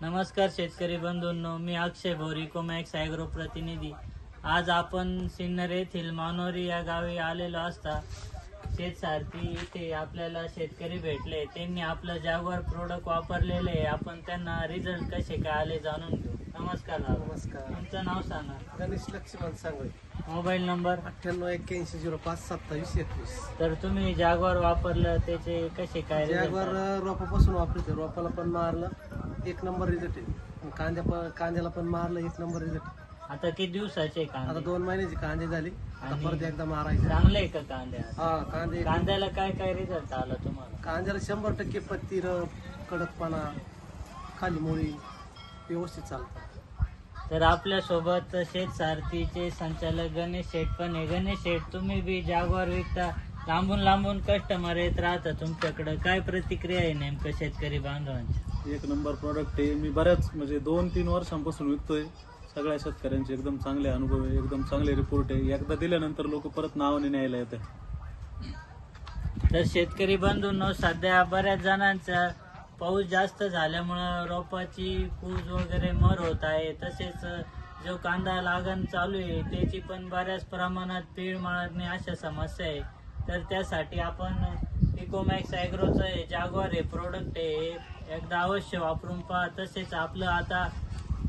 नमस्कार शेतकरी बंधूंनो मी अक्षय भोरी कोमॅक्स ॲग्रो प्रतिनिधी. आज आपण सिन्नर येथील मानोरी या गावी आलेलो असता. शेतसारथी इथे आपल्याला शेतकरी भेटले. त्यांनी आपलं जागवार प्रोडक्ट वापरलेले. आपण त्यांना रिझल्ट कसे काय आले जाणून घेऊ. नमस्कार दादा. नमस्कार. तुमचं नाव सांगा. गणेश लक्ष्मण सांगोय मोबाईल नंबर? अठ्ठ्याण्णव एक्क्याऐंशी झिरो पाच सत्तावीस एकवीस. तर तुम्ही जागवार वापरलं त्याचे कसे काय result जॅगवर? रोपापासून वापरते रोपाला पण मारलं. एक नंबर रिझल्ट आहे. कांद्या पण कांद्याला पण मारलं एक नंबर रिझल्ट आता किती दिवसाचे आता कांदे? दोन महिन्याची कांदे झाली. आता आणि- परत एकदा मारायचं. चांगले आहे का कांदे हा कांदे कांद्याला काय काय रिझल्ट आला तुम्हाला? कांद्याला शंभर टक्के पत्ती कडकपणा खाली मुळी व्यवस्थित चालतात तर आपल्यासोबत शेत सारथीचे संचालक गणेश शेठ पण आहे. गणेश शेठ तुम्ही बी जागवार विकता लांबून लांबून कस्टमर येत राहता. तुमच्याकडे काय प्रतिक्रिया आहे नेमकं शेतकरी बांधवांची? एक नंबर प्रॉडक्ट आहे. मी बऱ्याच म्हणजे दोन तीन वर्षांपासून विकतोय. सगळ्या शेतकऱ्यांचे एकदम चांगले अनुभव आहे एकदम चांगले रिपोर्ट आहे. एकदा दिल्यानंतर लोक परत नावाने न्यायला येते तर शेतकरी बंधूंनो सध्या बऱ्याच जणांचा पाऊस जास्त झाल्यामुळं रोपाची कूज वगैरे मर होत आहे. तसेच जो कांदा लागण चालू आहे त्याची पण बऱ्याच प्रमाणात पीळ मारणे अशा समस्या आहे. तर त्यासाठी आपण इकोमॅक्स ॲग्रोचं हे जागवार हे प्रोडक्ट आहे. हे एकदा अवश्य वापरून पहा. तसेच आपलं आता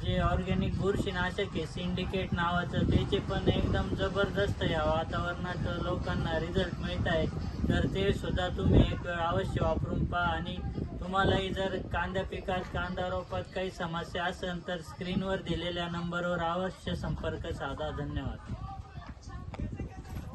जे ऑर्गॅनिक बुरशीनाशक आहे सिंडिकेट नावाचं त्याचे पण एकदम जबरदस्त या वातावरणात लोकांना रिझल्ट मिळत आहे तर ते सुद्धा तुम्ही एक वेळ अवश्य वापरून पहा. आणि तुम्हालाही जर कांद्या पिकात कांदा रोपात काही समस्या असेल तर स्क्रीनवर दिलेल्या नंबरवर अवश्य संपर्क साधा. धन्यवाद.